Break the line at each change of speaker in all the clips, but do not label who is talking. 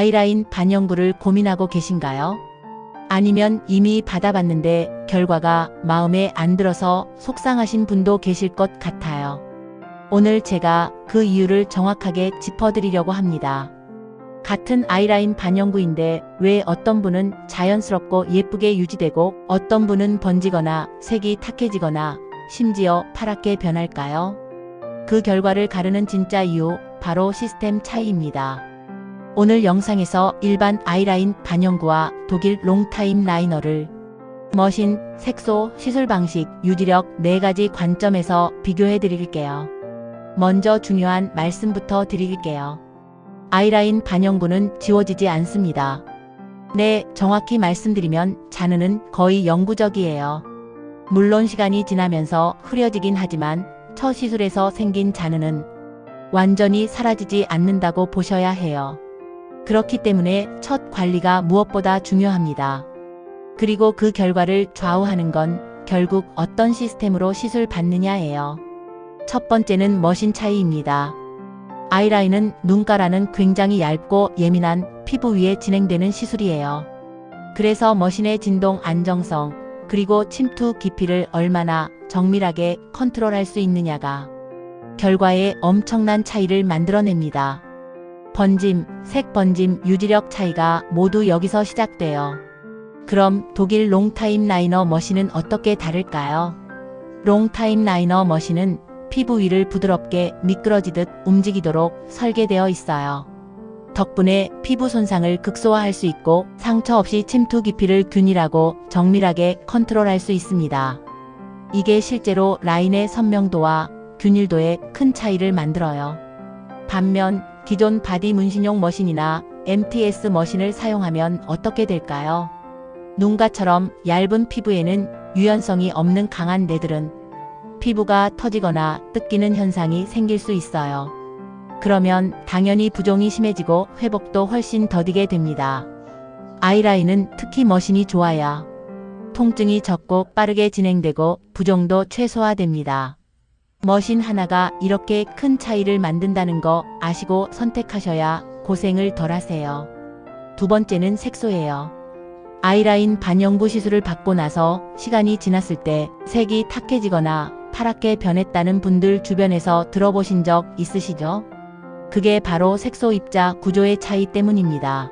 아이라인 반영구를 고민하고 계신가요? 아니면 이미 받아봤는데 결과가 마음에 안 들어서 속상하신 분도 계실 것 같아요. 오늘 제가 그 이유를 정확하게 짚어드리려고 합니다. 같은 아이라인 반영구인데 왜 어떤 분은 자연스럽고 예쁘게 유지되고 어떤 분은 번지거나 색이 탁해지거나 심지어 파랗게 변할까요? 그 결과를 가르는 진짜 이유, 바로 시스템 차이입니다. 오늘 영상에서 일반 아이라인 반영구와 독일 롱타임 라이너를 머신, 색소, 시술 방식, 유지력 네 가지 관점에서 비교해 드릴게요. 먼저 중요한 말씀부터 드릴게요. 아이라인 반영구는 지워지지 않습니다. 네, 정확히 말씀드리면 잔흔은 거의 영구적이에요. 물론 시간이 지나면서 흐려지긴 하지만 첫 시술에서 생긴 잔흔은 완전히 사라지지 않는다고 보셔야 해요. 그렇기 때문에 첫 관리가 무엇보다 중요합니다. 그리고 그 결과를 좌우하는 건 결국 어떤 시스템으로 시술 받느냐예요. 첫 번째는 머신 차이입니다. 아이라인은 눈가라는 굉장히 얇고 예민한 피부 위에 진행되는 시술이에요. 그래서 머신의 진동 안정성, 그리고 침투 깊이를 얼마나 정밀하게 컨트롤할 수 있느냐가 결과에 엄청난 차이를 만들어냅니다. 번짐, 색 번짐, 유지력 차이가 모두 여기서 시작돼요. 그럼 독일 롱타임 라이너 머신은 어떻게 다를까요? 롱타임 라이너 머신은 피부 위를 부드럽게 미끄러지듯 움직이도록 설계되어 있어요. 덕분에 피부 손상을 극소화할 수 있고 상처 없이 침투 깊이를 균일하고 정밀하게 컨트롤할 수 있습니다. 이게 실제로 라인의 선명도와 균일도에 큰 차이를 만들어요. 반면 기존 바디 문신용 머신이나 MTS 머신을 사용하면 어떻게 될까요? 눈가처럼 얇은 피부에는 유연성이 없는 강한 뇌들은 피부가 터지거나 뜯기는 현상이 생길 수 있어요. 그러면 당연히 부종이 심해지고 회복도 훨씬 더디게 됩니다. 아이라인은 특히 머신이 좋아야 통증이 적고 빠르게 진행되고 부종도 최소화됩니다. 머신 하나가 이렇게 큰 차이를 만든다는 거 아시고 선택하셔야 고생을 덜 하세요. 두 번째는 색소예요. 아이라인 반영구 시술을 받고 나서 시간이 지났을 때 색이 탁해지거나 파랗게 변했다는 분들 주변에서 들어보신 적 있으시죠? 그게 바로 색소 입자 구조의 차이 때문입니다.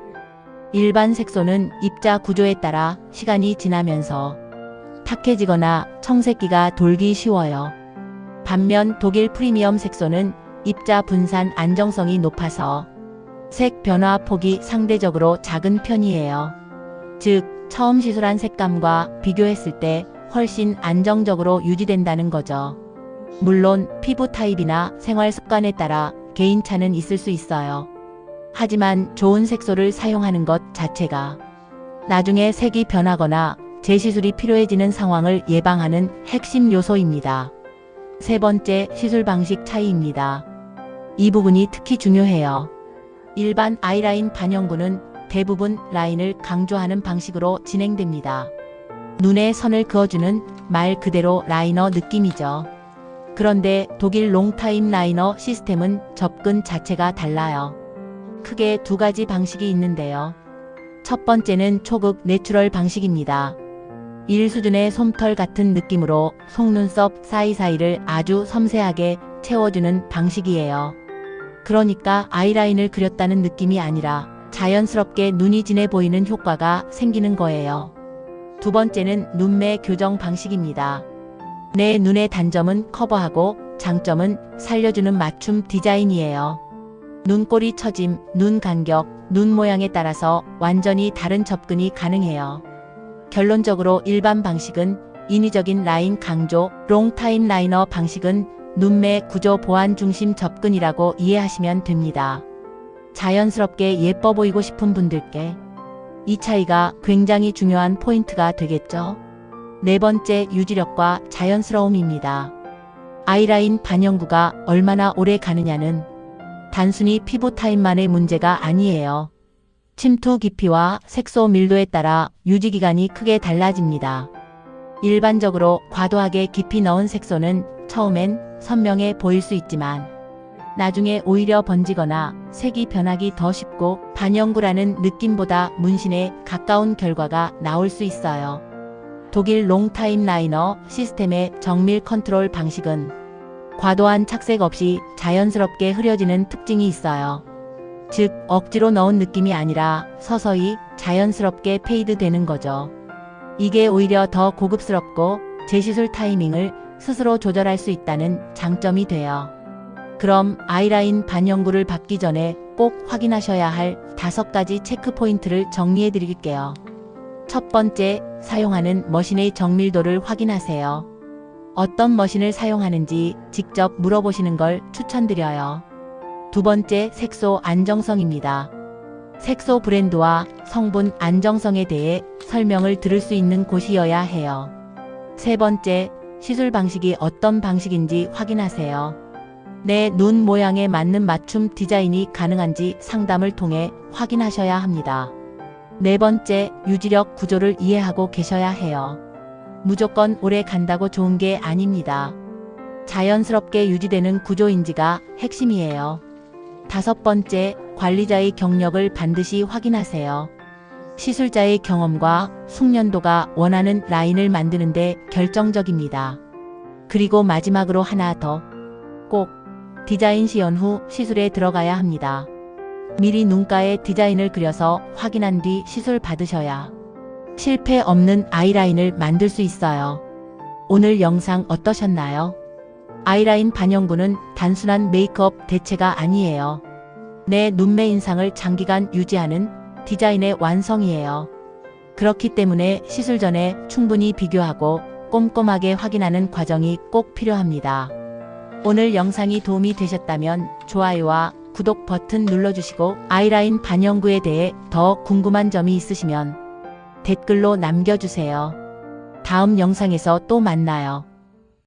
일반 색소는 입자 구조에 따라 시간이 지나면서 탁해지거나 청색기가 돌기 쉬워요. 반면 독일 프리미엄 색소는 입자 분산 안정성이 높아서 색 변화 폭이 상대적으로 작은 편이에요. 즉, 처음 시술한 색감과 비교했을 때 훨씬 안정적으로 유지된다는 거죠. 물론 피부 타입이나 생활 습관에 따라 개인차는 있을 수 있어요. 하지만 좋은 색소를 사용하는 것 자체가 나중에 색이 변하거나 재시술이 필요해지는 상황을 예방하는 핵심 요소입니다. 세 번째 시술 방식 차이입니다. 이 부분이 특히 중요해요. 일반 아이라인 반영구는 대부분 라인을 강조하는 방식으로 진행됩니다. 눈에 선을 그어주는 말 그대로 라이너 느낌이죠. 그런데 독일 롱타임 라이너 시스템은 접근 자체가 달라요. 크게 두 가지 방식이 있는데요. 첫 번째는 초극 내추럴 방식입니다. 일 수준의 솜털 같은 느낌으로 속눈썹 사이사이를 아주 섬세하게 채워주는 방식이에요. 그러니까 아이라인을 그렸다는 느낌이 아니라 자연스럽게 눈이 진해 보이는 효과가 생기는 거예요. 두 번째는 눈매 교정 방식입니다. 내 눈의 단점은 커버하고 장점은 살려주는 맞춤 디자인이에요. 눈꼬리 처짐, 눈 간격, 눈 모양에 따라서 완전히 다른 접근이 가능해요. 결론적으로 일반 방식은 인위적인 라인 강조, 롱타임 라이너 방식은 눈매 구조 보완 중심 접근이라고 이해하시면 됩니다. 자연스럽게 예뻐 보이고 싶은 분들께 이 차이가 굉장히 중요한 포인트가 되겠죠. 네 번째 유지력과 자연스러움입니다. 아이라인 반영구가 얼마나 오래 가느냐는 단순히 피부 타입만의 문제가 아니에요. 침투 깊이와 색소 밀도에 따라 유지 기간이 크게 달라집니다. 일반적으로 과도하게 깊이 넣은 색소는 처음엔 선명해 보일 수 있지만 나중에 오히려 번지거나 색이 변하기 더 쉽고 반영구라는 느낌보다 문신에 가까운 결과가 나올 수 있어요. 독일 롱타임 라이너 시스템의 정밀 컨트롤 방식은 과도한 착색 없이 자연스럽게 흐려지는 특징이 있어요. 즉, 억지로 넣은 느낌이 아니라 서서히 자연스럽게 페이드 되는 거죠. 이게 오히려 더 고급스럽고 재시술 타이밍을 스스로 조절할 수 있다는 장점이 돼요. 그럼 아이라인 반영구를 받기 전에 꼭 확인하셔야 할 다섯 가지 체크 포인트를 정리해 드릴게요. 첫 번째, 사용하는 머신의 정밀도를 확인하세요. 어떤 머신을 사용하는지 직접 물어보시는 걸 추천드려요. 두 번째, 색소 안정성입니다. 색소 브랜드와 성분 안정성에 대해 설명을 들을 수 있는 곳이어야 해요. 세 번째, 시술 방식이 어떤 방식인지 확인하세요. 내 눈 모양에 맞는 맞춤 디자인이 가능한지 상담을 통해 확인하셔야 합니다. 네 번째, 유지력 구조를 이해하고 계셔야 해요. 무조건 오래 간다고 좋은 게 아닙니다. 자연스럽게 유지되는 구조인지가 핵심이에요. 다섯 번째, 관리자의 경력을 반드시 확인하세요. 시술자의 경험과 숙련도가 원하는 라인을 만드는데 결정적입니다. 그리고 마지막으로 하나 더. 꼭 디자인 시연 후 시술에 들어가야 합니다. 미리 눈가에 디자인을 그려서 확인한 뒤 시술 받으셔야 실패 없는 아이라인을 만들 수 있어요. 오늘 영상 어떠셨나요? 아이라인 반영구는 단순한 메이크업 대체가 아니에요. 내 눈매 인상을 장기간 유지하는 디자인의 완성이에요. 그렇기 때문에 시술 전에 충분히 비교하고 꼼꼼하게 확인하는 과정이 꼭 필요합니다. 오늘 영상이 도움이 되셨다면 좋아요와 구독 버튼 눌러주시고 아이라인 반영구에 대해 더 궁금한 점이 있으시면 댓글로 남겨주세요. 다음 영상에서 또 만나요.